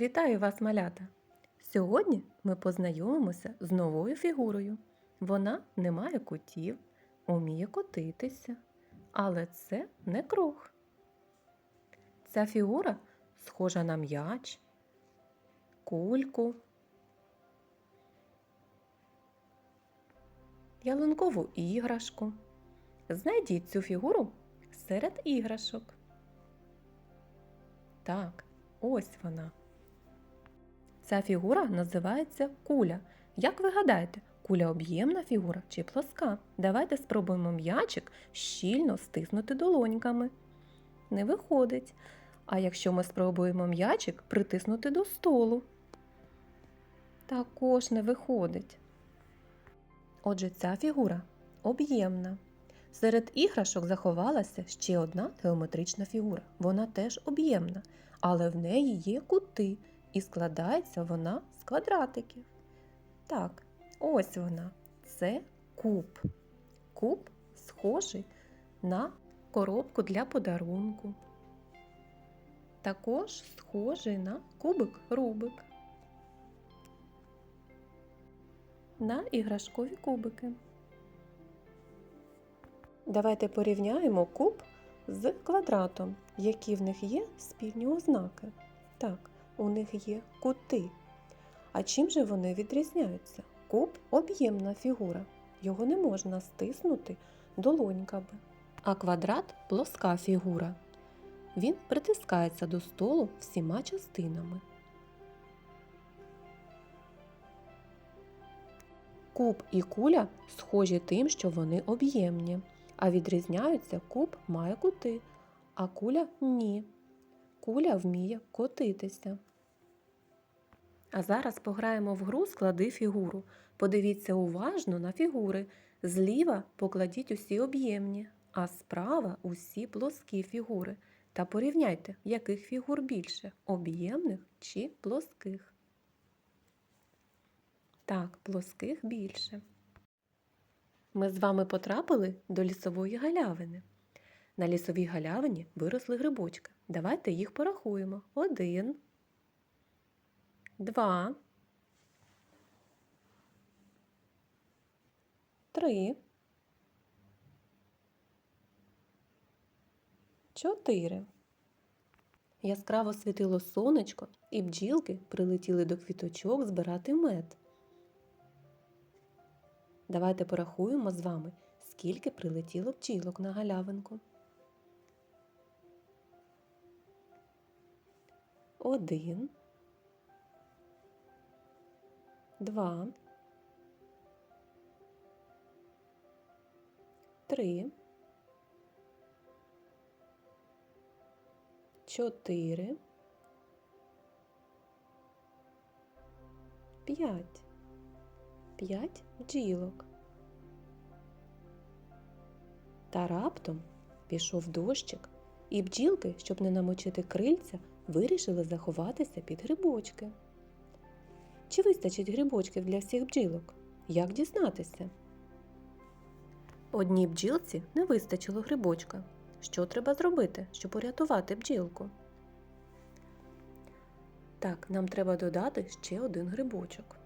Вітаю вас, малята! Сьогодні ми познайомимося з новою фігурою. Вона не має кутів, уміє котитися, але це не круг. Ця фігура схожа на м'яч, кульку, ялинкову іграшку. Знайдіть цю фігуру серед іграшок. Так, ось вона. Ця фігура називається куля. Як ви гадаєте, куля об'ємна фігура чи плоска? Давайте спробуємо м'ячик щільно стиснути долоньками. Не виходить. А якщо ми спробуємо м'ячик притиснути до столу? Також не виходить. Отже, ця фігура об'ємна. Серед іграшок заховалася ще одна геометрична фігура. Вона теж об'ємна, але в неї є кути, і складається вона з квадратиків. Так, ось вона. Це куб. Куб схожий на коробку для подарунку. Також схожий на кубик Рубик. На іграшкові кубики. Давайте порівняємо куб з квадратом, які в них є спільні ознаки. Так, у них є кути. А чим же вони відрізняються? Куб об'ємна фігура, його не можна стиснути долоньками. А квадрат плоска фігура. Він притискається до столу всіма частинами. Куб і куля схожі тим, що вони об'ємні, а відрізняються куб має кути, а куля ні. Куля вміє котитися. А зараз пограємо в гру склади фігуру. Подивіться уважно на фігури. Зліва покладіть усі об'ємні, а справа усі плоскі фігури. Та порівняйте, яких фігур більше об'ємних чи плоских. Так, плоских більше. Ми з вами потрапили до лісової галявини. На лісовій галявині виросли грибочки. Давайте їх порахуємо. Один, два, три, чотири. Яскраво світило сонечко, і бджілки прилетіли до квіточок збирати мед. Давайте порахуємо з вами, скільки прилетіло бджілок на галявинку. Один, два, три, чотири, п'ять. П'ять бджілок. Та раптом пішов дощик, і бджілки, щоб не намочити крильця, вирішили заховатися під грибочки. Чи вистачить грибочків для всіх бджілок? Як дізнатися? Одній бджілці не вистачило грибочка. Що треба зробити, щоб урятувати бджілку? Так, нам треба додати ще один грибочок.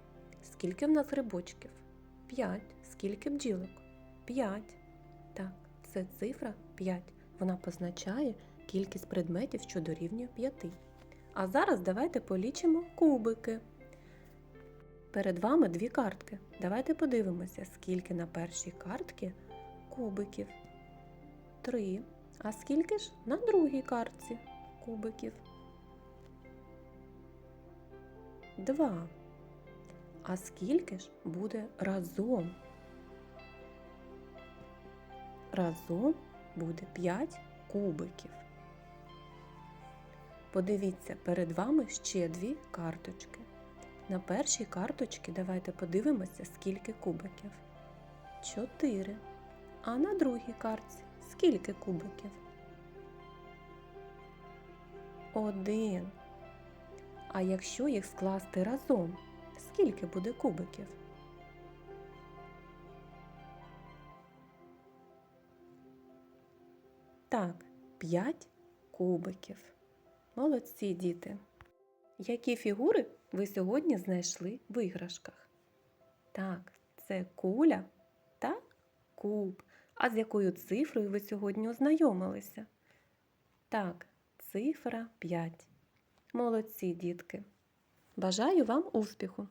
Скільки в нас грибочків? П'ять. Скільки бджілок? П'ять. Так, це цифра 5. Вона позначає кількість предметів, що дорівнює 5. А зараз давайте полічимо кубики. Перед вами дві картки. Давайте подивимося, скільки на першій картці кубиків. Три. А скільки ж на другій картці кубиків? Два. А скільки ж буде разом? Разом буде 5 кубиків. Подивіться, перед вами ще дві карточки. На першій карточці давайте подивимося, скільки кубиків. 4. А на другій картці скільки кубиків? Один. А якщо їх скласти разом, скільки буде кубиків? Так, 5 кубиків. Молодці діти. Які фігури ви сьогодні знайшли в іграшках? Так, це куля та куб. А з якою цифрою ви сьогодні ознайомилися? Так, цифра 5. Молодці, дітки. Бажаю вам успіху!